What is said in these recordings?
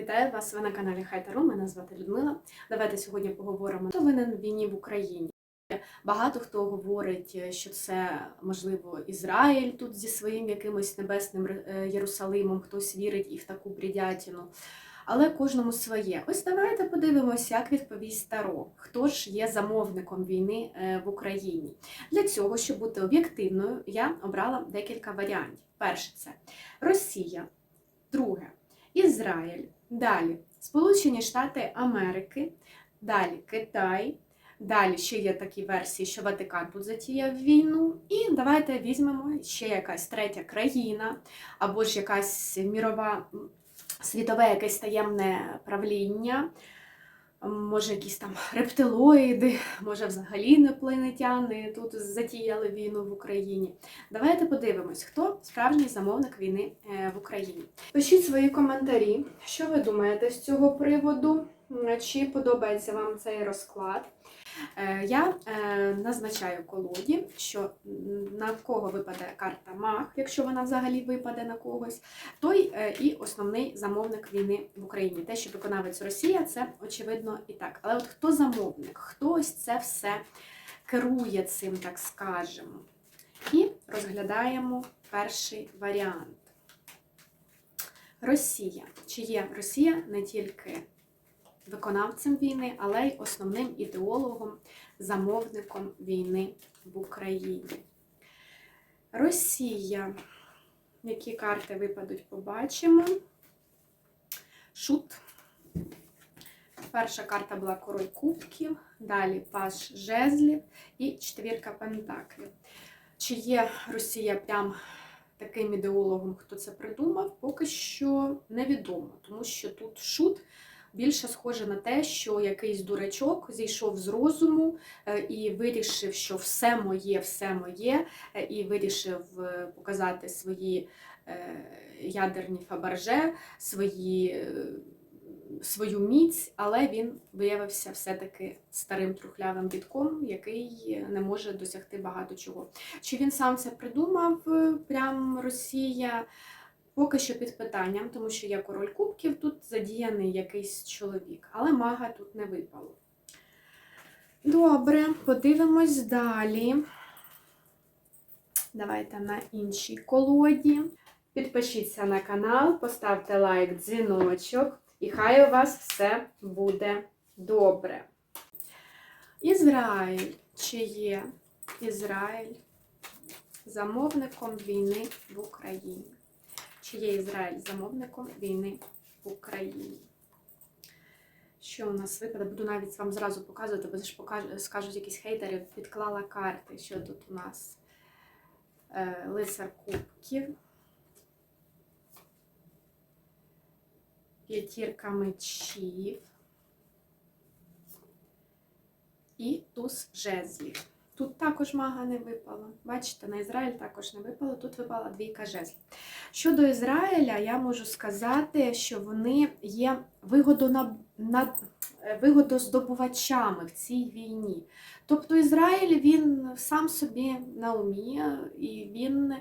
Вітаю вас! Ви на каналі Хайтару. Мене звати Людмила. Давайте сьогодні поговоримо, хто винен в війні в Україні. Багато хто говорить, що це можливо Ізраїль тут зі своїм якимось небесним е, Єрусалимом, хтось вірить і в таку брідятину. Але кожному своє. Ось давайте подивимося, як відповість Таро, хто ж є замовником війни е, в Україні. Для цього, щоб бути об'єктивною, я обрала декілька варіантів. Перше це Росія, друге Ізраїль, далі Сполучені Штати Америки, далі Китай. Далі ще є такі версії, що Ватикан тут затіяв війну. І давайте візьмемо ще якась третя країна, або ж якась мірова світове якесь таємне правління, може, якісь там рептилоїди, може, взагалі інопланетяни тут затіяли війну в Україні. Давайте подивимось, хто справжній замовник війни е, в Україні. Пишіть свої коментарі, що ви думаєте з цього приводу, чи подобається вам цей розклад. Е, я е, назначаю колоді, що на кого випаде карта Маг, якщо вона взагалі випаде на когось, той е, і основний замовник війни в Україні. Те, що виконавець Росія, це очевидно і так. Але от хто замовник, хто ось це все керує цим, так скажемо. І розглядаємо перший варіант. Росія. Чи є Росія не тільки виконавцем війни, але й основним ідеологом, замовником війни в Україні. Росія. Які карти випадуть, побачимо. Шут. Перша карта була король кубків, далі паш жезлів і четвірка пентаклів. Чи є Росія прям таким ідеологом, хто це придумав, поки що невідомо, тому що тут шут більше схоже на те, що якийсь дурачок зійшов з розуму е, і вирішив, що все моє, все моє, е, і вирішив е, показати свої ядерні фабарже, свої. Свою міць, але він виявився все-таки старим трухлявим бітком, який не може досягти багато чого. Чи він сам це придумав? Прям Росія Поки що під питанням, тому що є король кубків, тут задіяний якийсь чоловік, але мага тут не випало. Добре, подивимось далі. Давайте на іншій колоді. Підпишіться на канал, поставте лайк, дзвіночок, і хай у вас все буде добре. Ізраїль чи є Ізраїль замовником війни в Україні? Чи є Ізраїль замовником війни в Україні. Що у нас випаде? Буду навіть вам зразу показувати, бо ж скажуть якісь хейтери, підклала карти, що тут у нас е, лицар кубків, п'ятірка мечів і туз жезлів. Тут також мага не випала. Бачите, на Ізраїль також не випало, тут випала двійка жезлів. Щодо Ізраїля, я можу сказати, що вони є вигодоздобувачами в цій війні. Тобто Ізраїль він сам собі на умі і він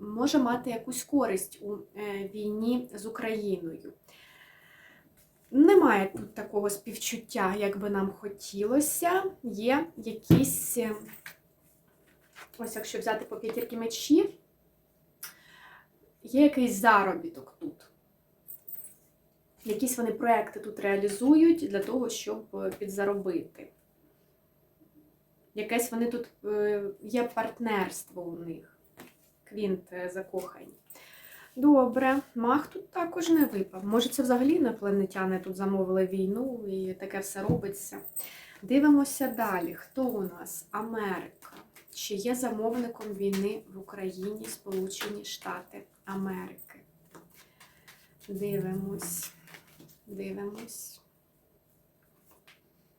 може мати якусь користь у е, війні з Україною. Немає тут такого співчуття, як би нам хотілося. Є якісь, е, ось якщо взяти по п'ятірки мечів, є якийсь заробіток тут. Якісь вони проекти тут реалізують для того, щоб підзаробити. Якесь вони тут е, є партнерство у них. Квінт е, закохані. Добре, мах тут також не випав. Може, це взагалі інопланетяни тут замовили війну і таке все робиться. Дивимося далі. Хто у нас? Америка. Чи є замовником війни в Україні Сполучені Штати Америки? Дивимось. Дивимось.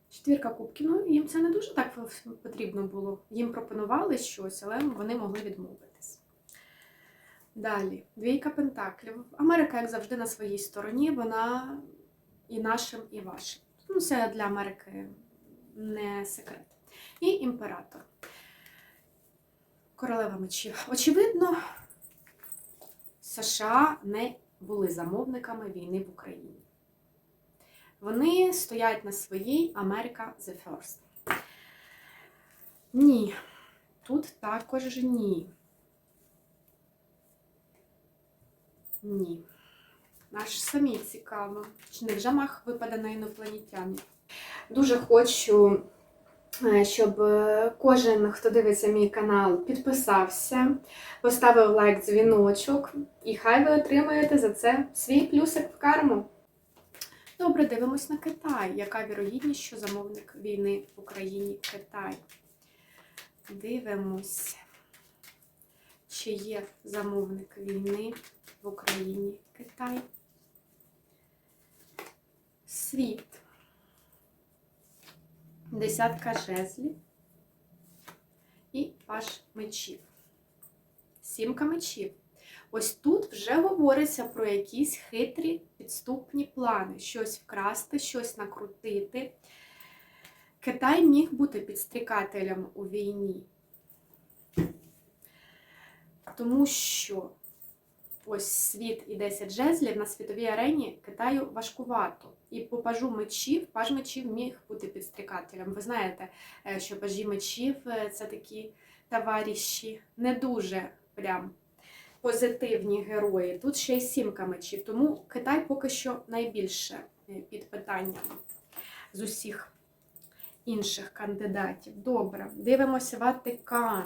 Четвірка кубків. Ну, їм це не дуже так потрібно було. Їм пропонували щось, але вони могли відмовитись. Далі, двійка пентаклів. Америка, як завжди, на своїй стороні, вона і нашим, і вашим. Ну, це для Америки не секрет. І імператор. Королева мечів. Очевидно, США не були замовниками війни в Україні. Вони стоять на своїй Америка the First. Ні. Тут також ні. Ні. Аж самі цікаво. Чи невже мах випаде на інопланетянів? Дуже хочу, е, щоб е, кожен, хто дивиться мій канал, підписався, поставив лайк, дзвіночок, і хай ви отримаєте за це свій плюсик в карму. Добре, дивимось на Китай. Яка вірогідність, що замовник війни в Україні Китай? Дивимось, чи є замовник війни в Україні Китай. Світ. Десятка жезлів і паш мечів. Сімка мечів. Ось тут вже говориться про якісь хитрі підступні плани. Щось вкрасти, щось накрутити. Китай міг бути підстрікателем у війні. Тому що ось світ і 10 жезлів на світовій арені Китаю важкувато. І по пажу мечів, паж мечів міг бути підстрікателем. Ви знаєте, е, що пажі мечів е, це такі товариші, не дуже прям позитивні герої. Тут ще й сімка мечів. Тому Китай поки що найбільше е, під питанням з усіх інших кандидатів. Добре, дивимося Ватикан.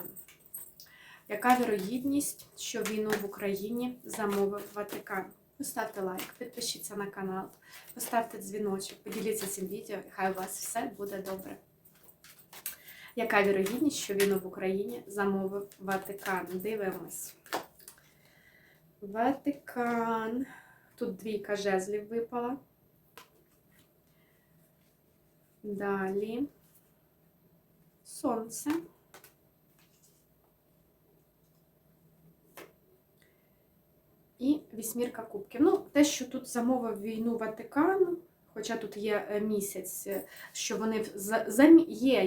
Яка вірогідність, що війну в Україні замовив Ватикан? Поставте лайк, підпишіться на канал, поставте дзвіночок, поділіться цим відео, і хай у вас все буде добре. Яка вірогідність, що війну в Україні замовив Ватикан? Дивимось. Ватикан. Тут двійка жезлів випала. Далі. Сонце. І вісьмірка кубків. Ну, те, що тут замовив війну Ватикан, хоча тут є е, місяць, е, що вони є,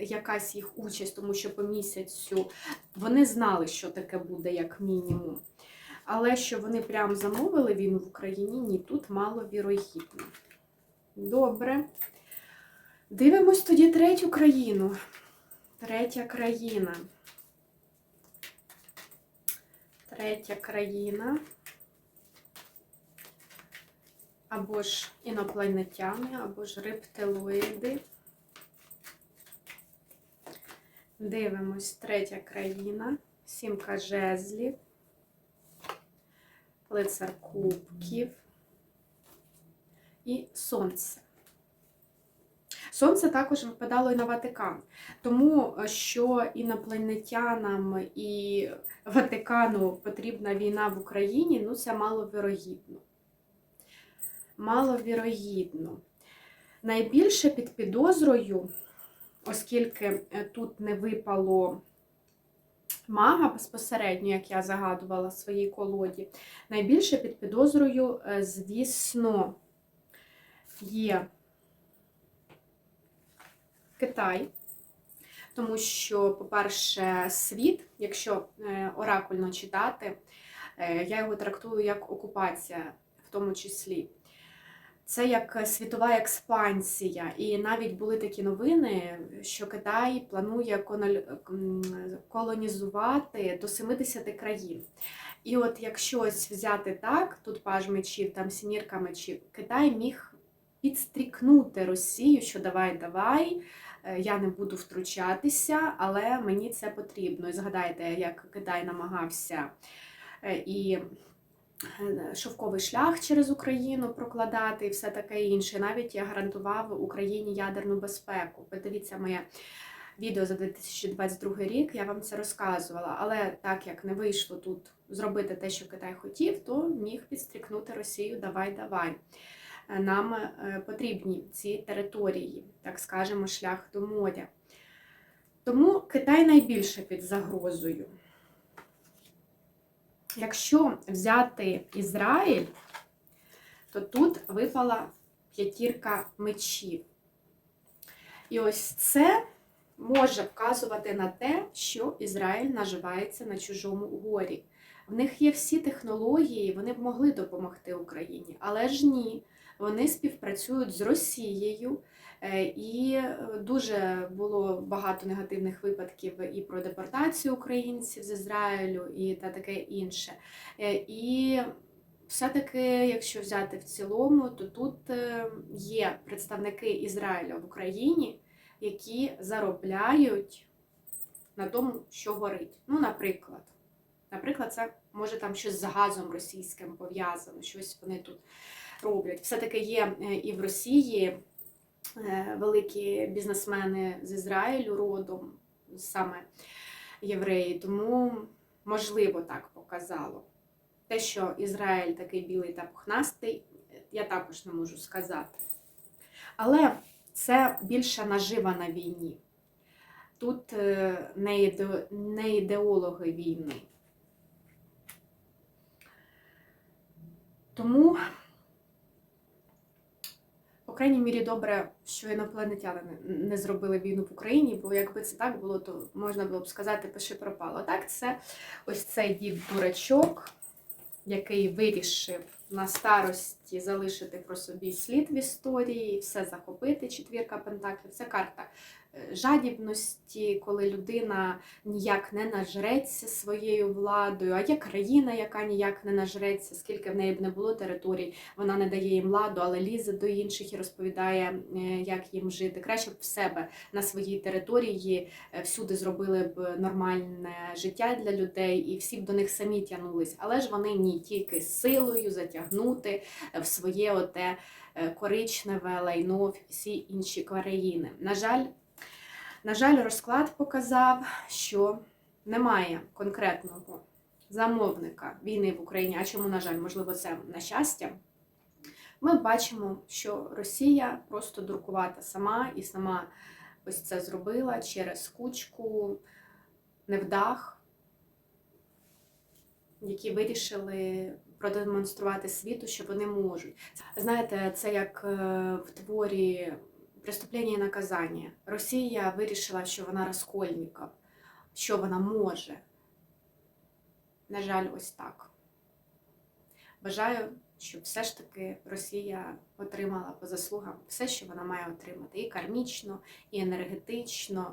якась їх участь, тому що по місяцю вони знали, що таке буде, як мінімум. Але що вони прям замовили війну в Україні, ні, тут маловірогідно. Добре. Дивимось тоді третю країну. Третя країна. Третя країна. Або ж інопланетяни, або ж рептилоїди. Дивимось третя країна. Сімка жезлів. Лицар кубків і сонце. Сонце також випадало і на Ватикан, тому е, що інопланетянам і Ватикану потрібна війна в Україні, ну це маловірогідно. Маловірогідно. Найбільше під підозрою, оскільки е, тут не випало мага безпосередньо, як я загадувала в своїй колоді, найбільше під підозрою, е, звісно, є Китай. Тому що, по-перше, світ, якщо е, оракульно читати, я його трактую як окупація, в тому числі. Це як світова експансія. І навіть були такі новини, що Китай планує колонізувати до 70 країн. І от якщо ось взяти так, тут паж мечів, там сімірка мечів, Китай міг підстрікнути Росію, що давай, давай, е, я не буду втручатися, але мені це потрібно. І згадайте, як Китай намагався е, і шовковий шлях через Україну прокладати і все таке інше. Навіть я гарантував Україні ядерну безпеку. Подивіться моє відео за 2022 рік, я вам це розказувала. Але так як не вийшло тут зробити те, що Китай хотів, то міг підстрікнути Росію давай, давай. Е, Нам е, потрібні ці території, так скажемо, шлях до моря. Тому Китай найбільше під загрозою. Якщо взяти Ізраїль, то тут випала п'ятірка мечів. І ось це може вказувати на те, що Ізраїль наживається на чужому горі. В них є всі технології, вони б могли допомогти Україні, але ж ні. Вони співпрацюють з Росією, і е, дуже було багато негативних випадків і про депортацію українців з Ізраїлю, і та таке інше. Е, І все-таки, якщо взяти в цілому, то тут е, є представники Ізраїля в Україні, які заробляють на тому, що горить. Ну, наприклад, наприклад, це може там щось з газом російським пов'язано, щось вони тут роблять. Все-таки є е, і в Росії е, великі бізнесмени з Ізраїлю родом, саме євреї, тому можливо так показало. Те, що Ізраїль такий білий та пухнастий, я також не можу сказати. Але це більше нажива на війні. Тут е, не, не ідеологи війни. Тому, по крайній мірі, добре, що інопланетяни не- зробили війну в Україні, бо якби це так було, то можна було б сказати, пиши пропало. Так, це ось цей дід дурачок, який вирішив на старості залишити про собі слід в історії, все захопити. Четвірка пентаклів. Це карта жадібності, коли людина ніяк не нажреться своєю владою, а є країна, яка ніяк не нажреться, скільки в неї б не було територій, вона не дає їм ладу, але лізе до інших і розповідає, е, як їм жити. Краще б в себе на своїй території е, всюди зробили б нормальне життя для людей, і всі б до них самі тягнулись. Але ж вони ні, тільки силою затягнути в своє оте е, коричневе лайно всі інші країни. На жаль, на жаль, розклад показав, що немає конкретного замовника війни в Україні. А чому, на жаль, можливо, це на щастя. Ми бачимо, що Росія просто дуркувата сама і сама ось це зробила через кучку невдах, які вирішили продемонструвати світу, що вони можуть. Знаєте, це як е, в творі преступлення і наказання. Росія вирішила, що вона розкольника, що вона може. На жаль, ось так. Бажаю, щоб все ж таки Росія отримала по заслугам все, що вона має отримати, і кармічно, і енергетично,